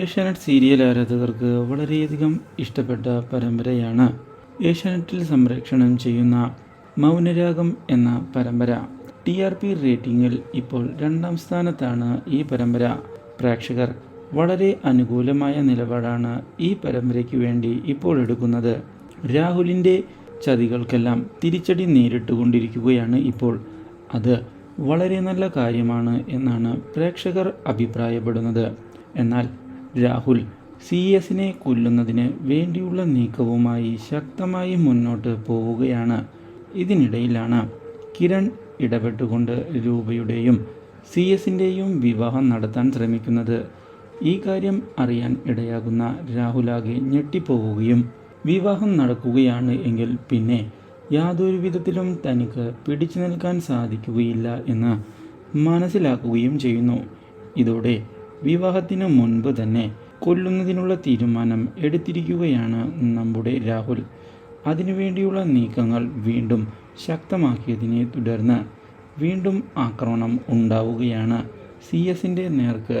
Asianet serial ആരാധകർക്ക് വളരെയധികം ഇഷ്ടപ്പെട്ട പരമ്പരയാണ് ഏഷ്യാനെറ്റിൽ സംരക്ഷണം ചെയ്യുന്ന മൗനരാഗം എന്ന പരമ്പര. ടി ആർ പി റേറ്റിംഗിൽ ഇപ്പോൾ രണ്ടാം സ്ഥാനത്താണ് ഈ പരമ്പര. പ്രേക്ഷകർ വളരെ അനുകൂലമായ നിലപാടാണ് ഈ പരമ്പരയ്ക്ക് വേണ്ടി ഇപ്പോൾ എടുക്കുന്നത്. രാഹുലിന്റെ ചതികൾക്കെല്ലാം തിരിച്ചടി നേരിട്ടുകൊണ്ടിരിക്കുകയാണ് ഇപ്പോൾ. അത് വളരെ നല്ല കാര്യമാണ് എന്നാണ് പ്രേക്ഷകർ അഭിപ്രായപ്പെടുന്നത്. എന്നാൽ രാഹുൽ സി എസിനെ കൊല്ലുന്നതിന് വേണ്ടിയുള്ള നീക്കവുമായി ശക്തമായി മുന്നോട്ട് പോവുകയാണ്. ഇതിനിടയിലാണ് കിരൺ ഇടപെട്ടുകൊണ്ട് രൂപയുടെയും സി എസിന്റെയും വിവാഹം നടത്താൻ ശ്രമിക്കുന്നത്. ഈ കാര്യം അറിയാൻ ഇടയാകുന്ന രാഹുലാകെ ഞെട്ടിപ്പോവുകയും വിവാഹം നടക്കുകയാണ് എങ്കിൽ പിന്നെ യാതൊരു വിധത്തിലും തനിക്ക് പിടിച്ചു നിൽക്കാൻ സാധിക്കുകയില്ല എന്ന് മനസ്സിലാക്കുകയും ചെയ്യുന്നു. ഇതോടെ വിവാഹത്തിന് മുൻപ് തന്നെ കൊല്ലുന്നതിനുള്ള തീരുമാനം എടുത്തിരിക്കുകയാണ് നമ്മുടെ രാഹുൽ. അതിനുവേണ്ടിയുള്ള നീക്കങ്ങൾ വീണ്ടും ശക്തമാക്കിയതിനെ തുടർന്ന് വീണ്ടും ആക്രമണം ഉണ്ടാവുകയാണ് സി എസിന്റെ നേർക്ക്.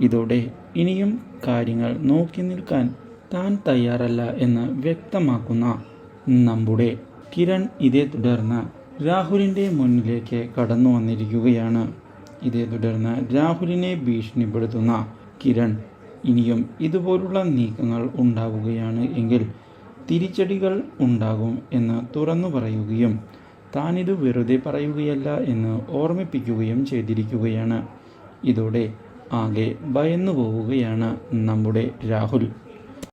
ഇതോടെ ഇനിയും കാര്യങ്ങൾ നോക്കി നിൽക്കാൻ താൻ തയ്യാറല്ല എന്ന് വ്യക്തമാക്കുന്ന നമ്മുടെ കിരൺ ഇതേ തുടർന്ന് രാഹുലിന്റെ മുന്നിലേക്ക് കടന്നു വന്നിരിക്കുകയാണ്. ഇതേ തുടർന്ന് രാഹുലിനെ ഭീഷണിപ്പെടുത്തുന്ന കിരൺ ഇനിയും ഇതുപോലുള്ള നീക്കങ്ങൾ ഉണ്ടാവുകയാണ് എങ്കിൽ തിരിച്ചടികൾ ഉണ്ടാകും എന്ന് തുറന്നു പറയുകയും താനിത് വെറുതെ പറയുകയല്ല എന്ന് ഓർമ്മിപ്പിക്കുകയും ചെയ്തിരിക്കുകയാണ്. ഇതോടെ ആകെ ഭയന്നു പോവുകയാണ് നമ്മുടെ രാഹുൽ.